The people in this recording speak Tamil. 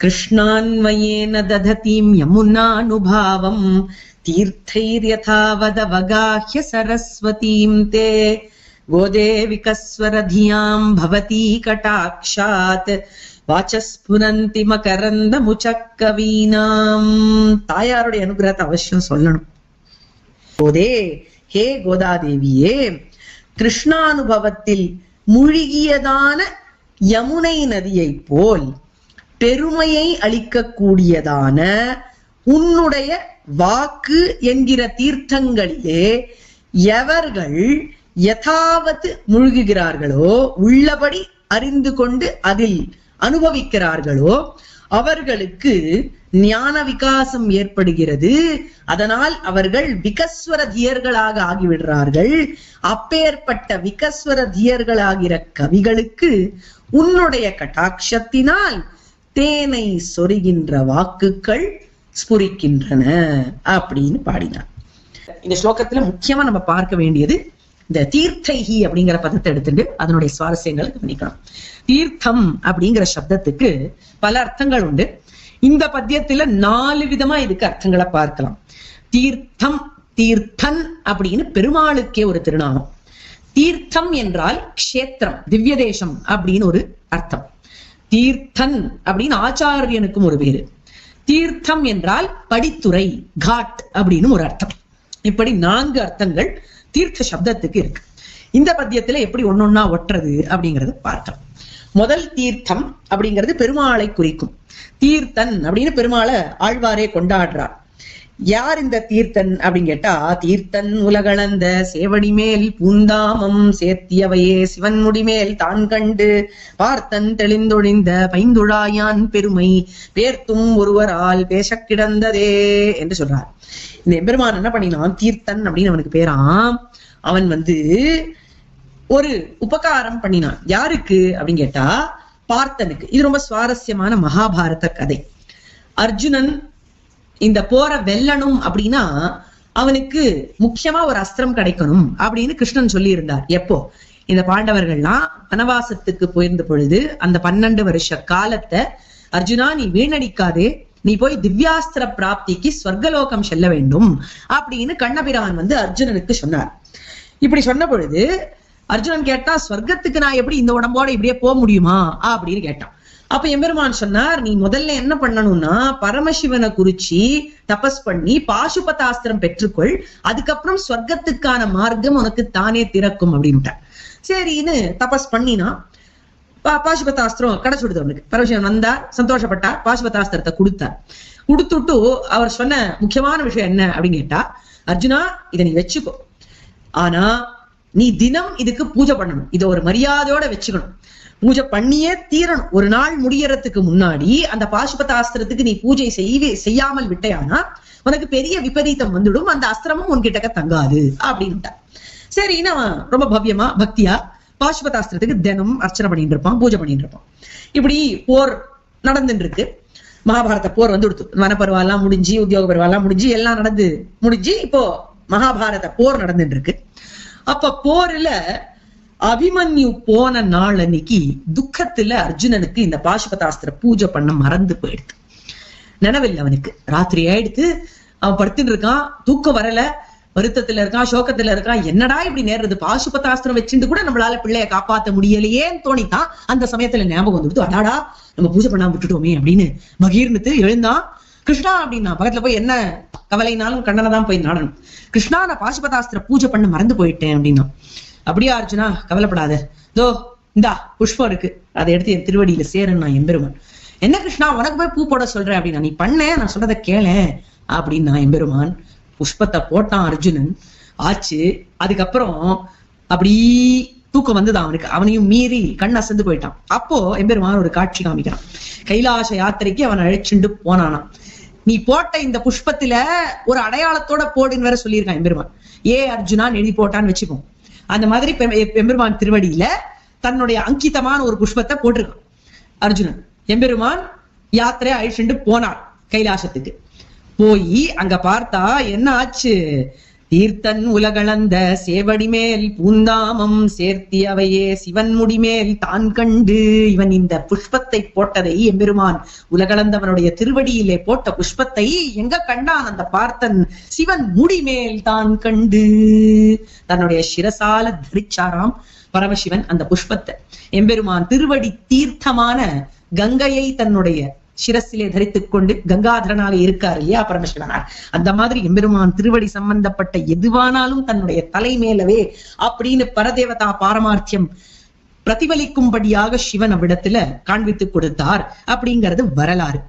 कृष्णान्वयेन दधतीम् यमुनानुभावम् तीर्थैर्यथावदवगाह्य सरस्वतीम् ते गोदे विकस्वरधियाम् भवती कटाक्षात् வாச்சஸ்புரந்தி மகரந்த முச்சக்கவீனாம் தாயாருடைய அனுகிரகத்தை அவசியம் சொல்லணும் கோதே ஹே கோதாதேவியே கிருஷ்ணானுபவத்தில் மூழ்கியதான யமுனை நதியைப் போல் பெருமையை அளிக்கக்கூடியதான உன்னுடைய வாக்கு என்கிற தீர்த்தங்களிலே எவர்கள் எதாவது மூழ்குகிறார்களோ உள்ளபடி அறிந்து கொண்டு அதில் அனுபவிக்கிறார்களோ அவர்களுக்கு ஞான விகாசம் ஏற்படுகிறது. அதனால் அவர்கள் விகஸ்வர தியர்களாக ஆகிவிடுறார்கள் அப்பேற்பட்ட விகஸ்வர தியர்களாகிற கவிகளுக்கு உன்னுடைய கட்டாட்சத்தினால் தேனை சொருகின்ற வாக்குகள் ஸ்புரிக்கின்றன அப்படின்னு பாடினார். இந்த ஸ்லோகத்துல முக்கியமா நம்ம பார்க்க வேண்டியது இந்த தீர்த்தைஹி அப்படிங்கிற பதத்தை எடுத்துட்டு அதனுடைய சுவாரஸ்யங்களை கவனிக்கணும். தீர்த்தம் அப்படிங்கிற சப்தத்துக்கு பல அர்த்தங்கள் உண்டு. இந்த பத்தியத்துல நாலு விதமா இதுக்கு அர்த்தங்களை பார்க்கலாம். தீர்த்தம் தீர்த்தன் அப்படின்னு பெருமாளுக்கே ஒரு திருநாமம். தீர்த்தம் என்றால் க்ஷேத்திரம் திவ்ய தேசம் அப்படின்னு ஒரு அர்த்தம். தீர்த்தன் அப்படின்னு ஆச்சாரியனுக்கும் ஒரு பேரு. தீர்த்தம் என்றால் படித்துறை காட் அப்படின்னு ஒரு அர்த்தம். இப்படி நான்கு அர்த்தங்கள் தீர்த்த சப்தத்துக்கு இருக்கு. இந்த பத்தியத்துல எப்படி ஒன்னொன்னா ஒட்டுறது அப்படிங்கறத பார்க்கலாம். முதல் தீர்த்தம் அப்படிங்கிறது பெருமாளை குறிக்கும். தீர்த்தன் அப்படின்னு பெருமாளை ஆழ்வாரே கொண்டாடுறார். யார் இந்த தீர்த்தன் அப்படின்னு கேட்டா தீர்த்தன் உலகளந்த சேவடி மேல் பூந்தாமம் சேர்த்தியவையே சிவன் முடிமேல் தான் கண்டு பார்த்தன் தெளிந்தொழிந்த பைந்துழாயான் பெருமை பேர்த்தும் ஒருவரால் பேச கிடந்ததே என்று சொல்றார். இந்த எம்பெருமான் என்ன பண்ணினான்? தீர்த்தன் அப்படின்னு அவனுக்கு பேராம். அவன் வந்து ஒரு உபகாரம் பண்ணினான். யாருக்கு அப்படின்னு கேட்டா பார்த்தனுக்கு. இது ரொம்ப சுவாரஸ்யமான மகாபாரத கதை. அர்ஜுனன் இந்த போரை வெல்லணும் அப்படின்னா அவனுக்கு முக்கியமா ஒரு அஸ்திரம் கிடைக்கணும் அப்படின்னு கிருஷ்ணன் சொல்லி இருந்தார் எப்போ? இந்த பாண்டவர்கள்லாம் வனவாசத்துக்கு போயிருந்த பொழுது அந்த பன்னெண்டு வருஷ காலத்தை அர்ஜுனா நீ வீணடிக்காதே. நீ போய் திவ்யாஸ்திர பிராப்திக்கு ஸ்வர்கலோகம் செல்ல வேண்டும். அப்படின்னு கண்ணபிரான் வந்து அர்ஜுனனுக்கு சொன்னார். இப்படி சொன்ன பொழுது அர்ஜுனன் கேட்டா ஸ்வர்க்கத்துக்கு நான் எப்படி இந்த உடம்போட இப்படியே போக முடியுமா? அப்படின்னு கேட்டான். அப்ப எம்பெருமான் சொன்னார் நீ முதல்ல என்ன பண்ணணும்னா பரமசிவனை குறிச்சி தபஸ் பண்ணி பாசுபதாஸ்திரம் பெற்றுக்கொள். அதுக்கப்புறம் ஸ்வர்க்கத்துக்கான மார்க்கம் உனக்கு தானே திறக்கும் அப்படின்ட்டார். சரின்னு தபஸ் பண்ணினா பா- பாசுபதாஸ்திரம் கிடைச்சுடுது அவனுக்கு. பரமசிவன் வந்தார் சந்தோஷப்பட்டார் பாசுபதாஸ்திரத்தை கொடுத்தார். கொடுத்துட்டு அவர் சொன்ன முக்கியமான விஷயம் என்ன அப்படின்னு கேட்டா அர்ஜுனா இதை நீ வச்சுக்கோ. ஆனா நீ தினம் இதுக்கு பூஜை பண்ணணும். இதை ஒரு மரியாதையோட வச்சுக்கணும். பூஜை பண்ணியே தீரணும். ஒரு நாள் முடியறதுக்கு முன்னாடி அந்த பாசுபதாஸ்திரத்துக்கு நீ பூஜை செய்வே செய்யாமல் விட்டையானா உனக்கு பெரிய விபரீதம் வந்துடும். அந்த அஸ்திரமும் உன்கிட்டக்க தங்காது அப்படின்ட்டார் சரி அவன் ரொம்ப பவ்யமா பக்தியா? பாசுபதாஸ்திரத்துக்கு தினம் அர்ச்சனை பண்ணிட்டு இருப்பான் பூஜை பண்ணிட்டு இருப்பான். இப்படி போர் நடந்துட்டு இருக்கு மகாபாரத போர் வந்து கொடுத்து வனப்பருவெல்லாம் முடிஞ்சு உத்தியோக பருவெல்லாம் முடிஞ்சு எல்லாம் நடந்து முடிஞ்சு இப்போ மகாபாரத போர் நடந்துட்டு இருக்கு அப்ப போர்ல அபிமன்யு போன நாள் அன்னைக்கு துக்கத்துல அர்ஜுனனுக்கு இந்த பாசுபதாஸ்திர பூஜை பண்ண மறந்து போயிடுது. நினைவில்லை அவனுக்கு. ராத்திரி ஆயிடுத்து அவன் படுத்துட்டு இருக்கான். தூக்கம் வரல. வருத்தத்துல இருக்கான் சோகத்துல இருக்கான். என்னடா இப்படி நேர்றது? பாசுபதாஸ்திரம் வச்சுட்டு கூட நம்மளால பிள்ளைய காப்பாத்த முடியலையேன்னு தோணித்தான். அந்த சமயத்துல ஞாபகம் வந்துடுது. அடாடா நம்ம பூஜை பண்ணாம விட்டுட்டோமே அப்படின்னு பகீர்னுத்து எழுந்தான். கிருஷ்ணா அப்படின்னா பக்கத்துல போய் என்ன கவலைனாலும் கண்ணனை தான் போய் நாடணும். கிருஷ்ணா நான் பாசுபதாஸ்திர பூஜை பண்ண மறந்து போயிட்டேன் அப்படின்னா. அப்படியா அர்ஜுனா கவலைப்படாத. தோ இந்தா புஷ்பம் இருக்கு. அதை எடுத்து என் திருவடியில சேரன் நான் எம்பெருமான். என்ன கிருஷ்ணா உனக்கு போய் பூ போட சொல்றேன் அப்படின்னா நீ பண்ணேன் நான் சொல்றதை கேளேன் அப்படின்னு நான் எம்பெருமான் புஷ்பத்தை போட்டான் அர்ஜுனன். ஆச்சு. அதுக்கப்புறம் அப்படி தூக்கம் வந்தது அவனுக்கு. அவனையும் மீறி கண் அசந்து போயிட்டான். அப்போ எம்பெருமான் ஒரு காட்சி காமிக்கிறான். கைலாச யாத்திரைக்கு அவன் அழைச்சுண்டு போனானான் நீ போட்ட இந்த புஷ்பத்துல ஒரு அடையாளத்தோட போடுன்னு வேற சொல்லியிருக்கான் எம்பெருமான். ஏ அர்ஜுனான் எழுதி போட்டான்னு வச்சுக்கோ. அந்த மாதிரி பெ- எம்பெருமான் திருவடியில தன்னுடைய அங்கிதமான ஒரு புஷ்பத்தை போட்டிருக்கான். அர்ஜுனன் எம்பெருமான் யாத்திரை அழிச்சுண்டு போனான் கைலாசத்துக்கு. போய் அங்க பார்த்தா என்ன ஆச்சு? தீர்த்தன் உலகளந்த சேவடி மேல் பூந்தாமம் சேர்த்தி அவையே சிவன் முடிமேல் தான் கண்டு இவன் இந்த புஷ்பத்தை போட்டதை எம்பெருமான் உலகளந்தவனுடைய திருவடியிலே போட்ட புஷ்பத்தை எங்க கண்டான் அந்த பார்த்தன்? சிவன் முடிமேல் தான் கண்டு. தன்னுடைய சிரசால தரிச்சாராம் பரமசிவன் அந்த புஷ்பத்தை. எம்பெருமான் திருவடி தீர்த்தமான கங்கையை தன்னுடைய சிரசிலே தரித்துக் கொண்டு கங்காதரனாக இருக்கார் இல்லையா? பரமசிவனார். அந்த மாதிரி எம்பெருமான் திருவடி சம்பந்தப்பட்ட எதுவானாலும் தன்னுடைய தலை மேலவே அப்படின்னு பரதேவதா பாரமார்த்தியம் பிரதிபலிக்கும்படியாக சிவன் அவ்விடத்துல காண்பித்துக் கொடுத்தார் அப்படிங்கிறது வரலாறு.